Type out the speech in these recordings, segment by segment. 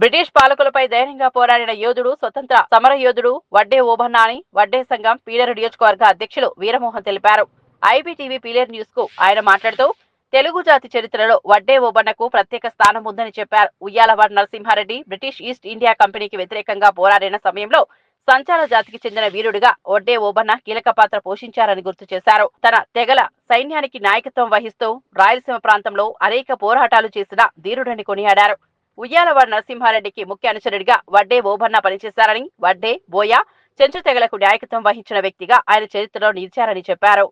British పాలకులపై ధైర్యంగా పోరాడిన యోధుడు స్వతంత్ర సమర యోధుడు వడ్డే ఓబన్నా వడ్డే సంఘం పీలేరు నియోజకవర్గ అధ్యక్షులు వీరమోహన్ తెలిపారు. ఐబీటీవీ పీలేరు న్యూస్కు ఆయన మాట్లాడుతూ తెలుగు జాతి చరిత్రలో వడ్డే ఓబన్నకు ప్రత్యేక స్థానం ఉందని చెప్పారు. Uyyalawada Narasimha Reddy British east India కంపెనీకి వ్యతిరేకంగా పోరాడిన సమయంలో సంచార జాతికి చెందిన వీరుడిగా వడ్డే ఓబన్న కీలక పాత్ర పోషించారని గుర్తు చేశారు. తన తెగల సైన్యానికి నాయకత్వం వహిస్తూ రాయలసీమ ప్రాంతంలో అనేక పోరాటాలు చేసిన ధీరుడని కొనియాడారు. ఉయ్యాలవాడ నరసింహారెడ్డికి ముఖ్య అనుచరుడిగా వడ్డే ఓబన్న పనిచేశారని వడ్డే బోయ చెంచు తెగలకు నాయకత్వం వహించిన వ్యక్తిగా ఆయన చరిత్రలో నిలిచారని చెప్పారు.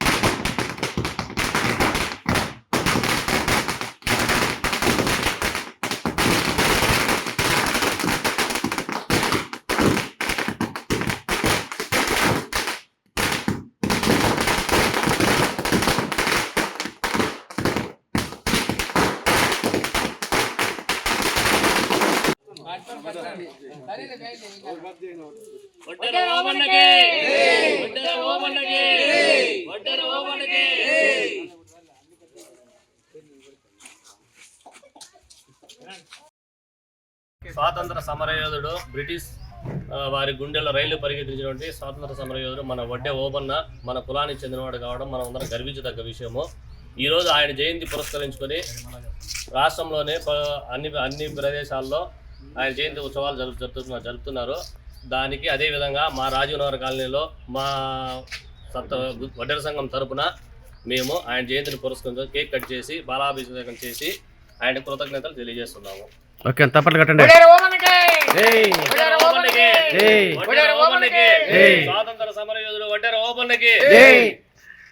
స్వాతంత్ర సమరయోధుడు బ్రిటిష్ వారి గుండెల్లో రైలు పరిగెత్తించినటువంటి స్వాతంత్ర సమరయోధుడు మన వడ్డే ఓబన్న మన కులానికి చెందినవాడు కావడం మనం అందరం గర్వించదగ్గ విషయము. ఈరోజు ఆయన జయంతి పురస్కరించుకొని రాష్ట్రంలోనే అన్ని అన్ని ప్రదేశాల్లో ఆయన జయంతి ఉత్సవాలు జరుపు జరుపుతున్నారు జరుపుతున్నారు. దానికి అదేవిధంగా మా రాజీవ్ నగర్ కాలనీలో మా సప్త వడ్డెర సంఘం తరపున మేము ఆయన జయంతిని పురస్కరించుకొని కేక్ కట్ చేసి బాలాభిషేకం చేసి ఆయన కృతజ్ఞతలు తెలియజేస్తున్నాము. ఓకే తప్పట్లు కట్టండి! స్వాతంత్ర సమరయోధుడు వడ్డెర ఏయ్!